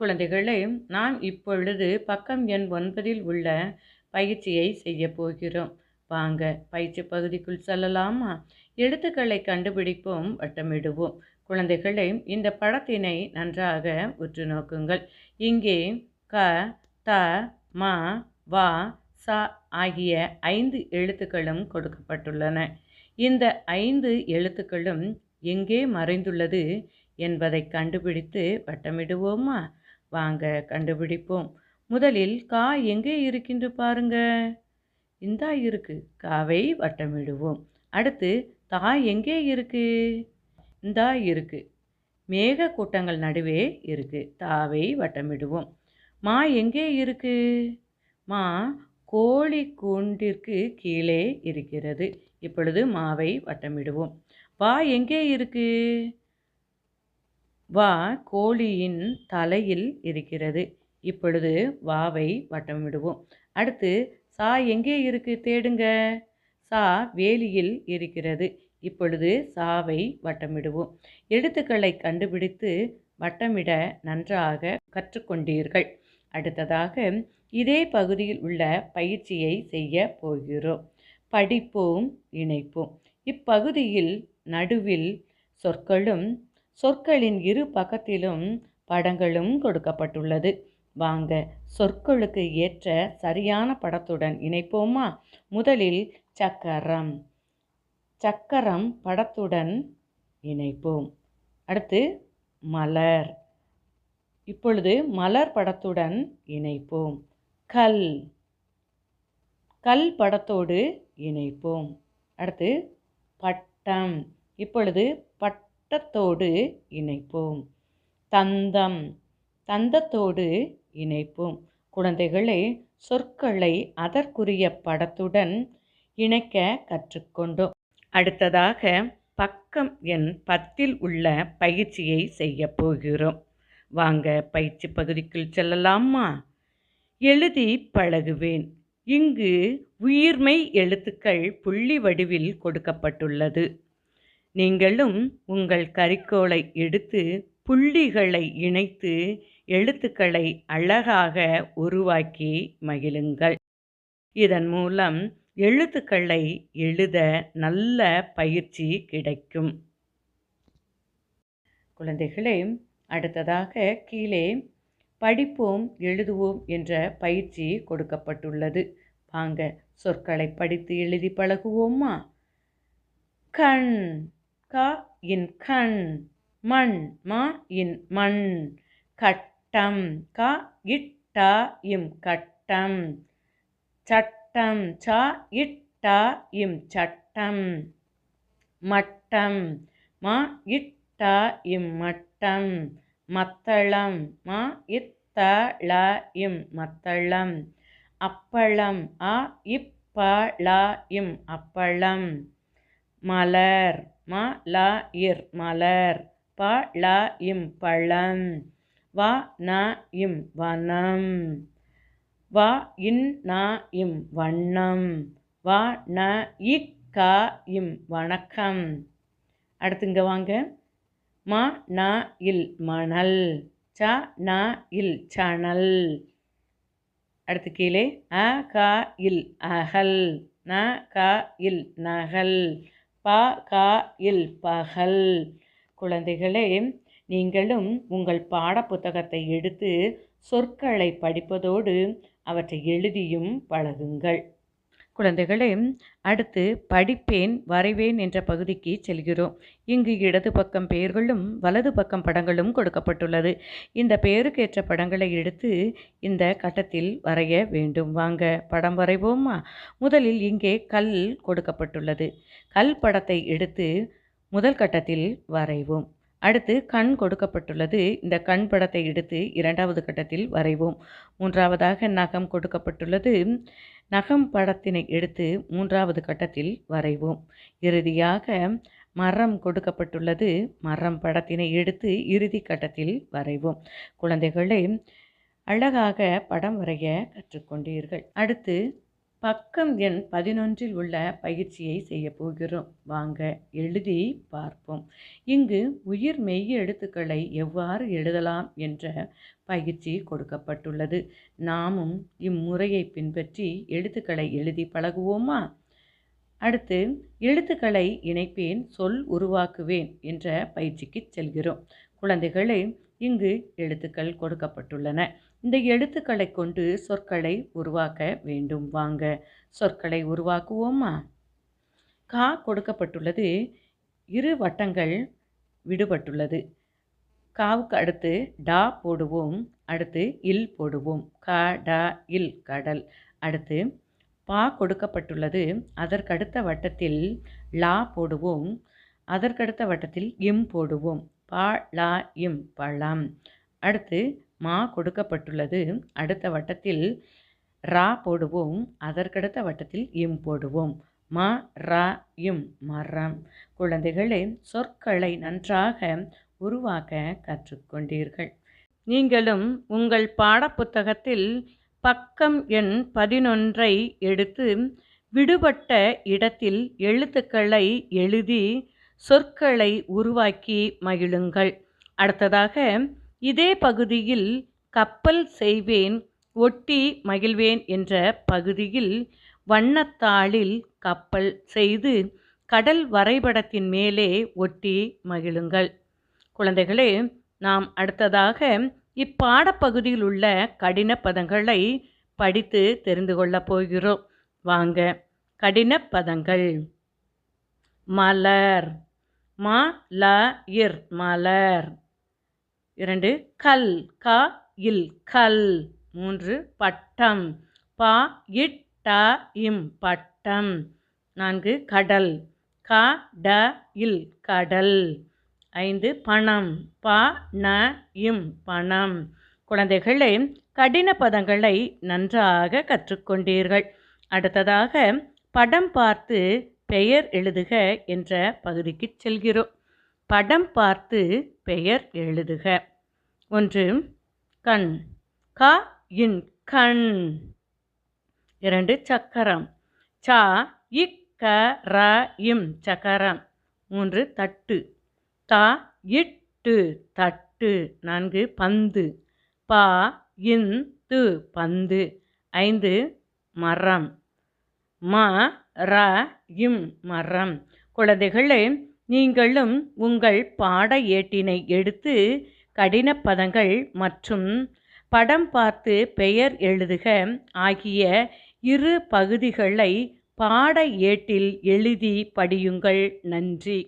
குழந்தைகளே நாம் இப்பொழுது பக்கம் எண் ஒன்பதில் உள்ள பயிற்சியை செய்ய போகிறோம். வாங்க பயிற்சி பகுதிக்குள் செல்லலாமா? எழுத்துக்களை கண்டுபிடிப்போம் வட்டமிடுவோம். குழந்தைகளே இந்த படத்தினை நன்றாக உற்று நோக்குங்கள். இங்கே க த ம வா ச ஆகிய ஐந்து எழுத்துக்களும் கொடுக்கப்பட்டுள்ளன. இந்த ஐந்து எழுத்துக்களும் எங்கே மறைந்துள்ளது என்பதை கண்டுபிடித்து வட்டமிடுவோமா? வாங்க கண்டுபிடிப்போம். முதலில் கா எங்கே இருக்கின்று பாருங்க. இந்தா இருக்கு. காவை வட்டமிடுவோம். அடுத்து தா எங்கே இருக்கு? இந்தா இருக்கு. மேக கூட்டங்கள் நடுவே இருக்கு. தாவை வட்டமிடுவோம். மா எங்கே இருக்கு? மா கோழி கூண்டிற்கு கீழே இருக்கிறது. இப்பொழுது மாவை வட்டமிடுவோம். வா எங்கே இருக்கு? வா கோழியின் தலையில் இருக்கிறது. இப்பொழுது வாவை வட்டமிடுவோம் அடுத்து சா எங்கே இருக்கு? தேடுங்க. சா வேலியில் இருக்கிறது. இப்பொழுது சாவை வட்டமிடுவோம் எழுத்துக்களை கண்டுபிடித்து வட்டமிட நன்றாக கற்றுக்கொண்டீர்கள். அடுத்ததாக இதே பகுதியில் உள்ள பயிற்சியை செய்ய போகிறோம். படிப்போம் இணைப்போம். இப்பகுதியில் நடுவில் சொற்களும் சொற்களின் இரு பக்கத்திலும் படங்களும் கொடுக்கப்பட்டுள்ளது. வாங்க சொற்களுக்கு ஏற்ற சரியான படத்துடன் இணைப்போமா? முதலில் சக்கரம். சக்கரம் படத்துடன் இணைப்போம். அடுத்து மலர். இப்பொழுது மலர் படத்துடன் இணைப்போம். கல். கல் படத்தோடு இணைப்போம். அடுத்து பட்டம். இப்பொழுது பட்டத்தோடு இணைப்போம். தந்தம் தந்தத்தோடு இணைப்போம். குழந்தைகளே சொற்களை அதற்குரிய படத்துடன் இணைக்க கற்றுக்கொண்டோம். அடுத்ததாக பக்கம் எண் பத்தில் உள்ள பயிற்சியை செய்ய போகிறோம். வாங்க பயிற்சி பகுதிக்குள் செல்லலாமா? எழுதி பழகுவேன். இங்கு உயிர்மை எழுத்துக்கள் புள்ளி வடிவில் கொடுக்கப்பட்டுள்ளது. நீங்களும் உங்கள் கரிக்கோலை எடுத்து புள்ளிகளை இணைத்து எழுத்துக்களை அழகாக உருவாக்கி மகிழுங்கள். இதன் மூலம் எழுத்துக்களை எழுத நல்ல பயிற்சி கிடைக்கும். குழந்தைகளே அடுத்ததாக கீழே படிப்போம் எழுதுவோம் என்ற பயிற்சி கொடுக்கப்பட்டுள்ளது. வாங்க சொற்களை படித்து எழுதி பழகுவோமா? கண் கா இன் கண் மண் மா இன் மண். கட்டம் கா இட்டா இம் கட்டம். சட்டம் சா இட்டா இம் சட்டம். மட்டம் மா இட்டா இம் மட்டம். மத்தளம் மா இத்த ள இம் மத்தளம். அப்பளம் ஆ இப்ப ள இம் அப்பளம். மலர் ம ல இர் மலர். ப ள இம் பழம். வ ந இம் வனம். வ இன் ந இம் வண்ணம். வ ந இக்க இம் வணக்கம். அடுத்துங்க வாங்க. ம ந இல் மணல். ச ந இல் சணல். அடுத்து கீழே அ க இல் அகல். ந க இல் நகல். ப க இல் பகல். குழந்தைகளே நீங்களும் உங்கள் பாடப்புத்தகத்தை எடுத்து சொற்களை படிப்பதோடு அவற்றை எழுதியும் பழகுங்கள். குழந்தைகளே அடுத்து படிப்பேன் வரைவேன் என்ற பகுதிக்கு செல்கிறோம். இங்கு இடது பக்கம் பெயர்களும் வலது பக்கம் படங்களும் கொடுக்கப்பட்டுள்ளது. இந்த பெயருக்கேற்ற படங்களை எடுத்து இந்த கட்டத்தில் வரைய வேண்டும். வாங்க படம் வரைவோமா? முதலில் இங்கே கல் கொடுக்கப்பட்டுள்ளது. கல் படத்தை எடுத்து முதல் கட்டத்தில் வரைவோம். அடுத்து கண் கொடுக்கப்பட்டுள்ளது. இந்த கண் படத்தை எடுத்து இரண்டாவது கட்டத்தில் வரைவோம். மூன்றாவதாக நகம் கொடுக்கப்பட்டுள்ளது. நகம் படத்தினை எடுத்து மூன்றாவது கட்டத்தில் வரைவோம். இறுதியாக மரம் கொடுக்கப்பட்டுள்ளது. மரம் படத்தினை எடுத்து இறுதி கட்டத்தில் வரைவோம். குழந்தைகளை அழகாக படம் வரைய கற்றுக்கொண்டீர்கள். அடுத்து பக்கம் எண் பதினொன்றில் உள்ள பயிற்சியை செய்ய போகிறோம். வாங்க எழுதி பார்ப்போம். இங்கு உயிர் மெய் எழுத்துக்களை எவ்வாறு எழுதலாம் என்ற பயிற்சி கொடுக்கப்பட்டுள்ளது. நாமும் இம்முறையை பின்பற்றி எழுத்துக்களை எழுதி பழகுவோமா? அடுத்து எழுத்துக்களை இணைப்பேன் சொல் உருவாக்குவேன் என்ற பயிற்சிக்கு செல்கிறோம். குழந்தைகளே இங்கு எழுத்துக்கள் கொடுக்கப்பட்டுள்ளன. இந்த எழுத்துக்களை கொண்டு சொற்களை உருவாக்க வேண்டும். வாங்க சொற்களை உருவாக்குவோமா? கா கொடுக்கப்பட்டுள்ளது. இரு வட்டங்கள் விடுபட்டுள்ளது. காவுக்கு அடுத்து டா போடுவோம். அடுத்து இல் போடுவோம். கா டா இல் கடல். அடுத்து பா கொடுக்கப்பட்டுள்ளது. அதற்கடுத்த வட்டத்தில் லா போடுவோம். அதற்கடுத்த வட்டத்தில் இம் போடுவோம். பா லா இம் பழம். அடுத்து மா கொடுக்கப்பட்டுள்ளது. அடுத்த வட்டத்தில் ரா போடுவோம். அதற்கடுத்த வட்டத்தில் இம் போடுவோம். மா ரா இம் மரம் குழந்தைகளே சொற்களை நன்றாக உருவாக்க கற்றுக்கொண்டீர்கள். நீங்களும் உங்கள் பாடப்புத்தகத்தில் பக்கம் எண் பதினொன்றை எடுத்து விடுபட்ட இடத்தில் எழுத்துக்களை எழுதி சொற்களை உருவாக்கி மகிழுங்கள். அடுத்ததாக இதே பகுதியில் கப்பல் செய்வேன் ஒட்டி மகிழ்வேன் என்ற பகுதியில் வண்ணத்தாளில் கப்பல் செய்து கடல் வரைபடத்தின் மேலே ஒட்டி மகிழுங்கள். குழந்தைகளே நாம் அடுத்ததாக இப்பாடப்பகுதியில் உள்ள கடின பதங்களை படித்து தெரிந்து கொள்ளப் போகிறோம். வாங்க கடின பதங்கள். மலர். ம ல இர் மலர். இரண்டு கல் க இல் கல். மூன்று பட்டம். ப இட் ட இம் பட்டம். நான்கு கடல். க ட இல் கடல். ஐந்து பணம். ப ந இம் பணம். குழந்தைகளே கடின பதங்களை நன்றாக கற்றுக்கொண்டீர்கள். அடுத்ததாக படம் பார்த்து பெயர் எழுதுக என்ற பகுதிக்கு செல்கிறோம். படம் பார்த்து பெயர் எழுதுக. ஒன்று கண். க இன் கண். இரண்டு சக்கரம். ச இக் க ர இம் சக்கரம். மூன்று தட்டு. த இட்டு தட்டு. நான்கு பந்து. ப இன் து பந்து. ஐந்து மரம். ம ர இம் மரம். குழந்தைகளே நீங்களும் உங்கள் பாட ஏட்டினை எடுத்து கடின பதங்கள் மற்றும் படம் பார்த்து பெயர் எழுதுக ஆகிய இரு பகுதிகளை பாட ஏட்டில் எழுதி படியுங்கள். நன்றி.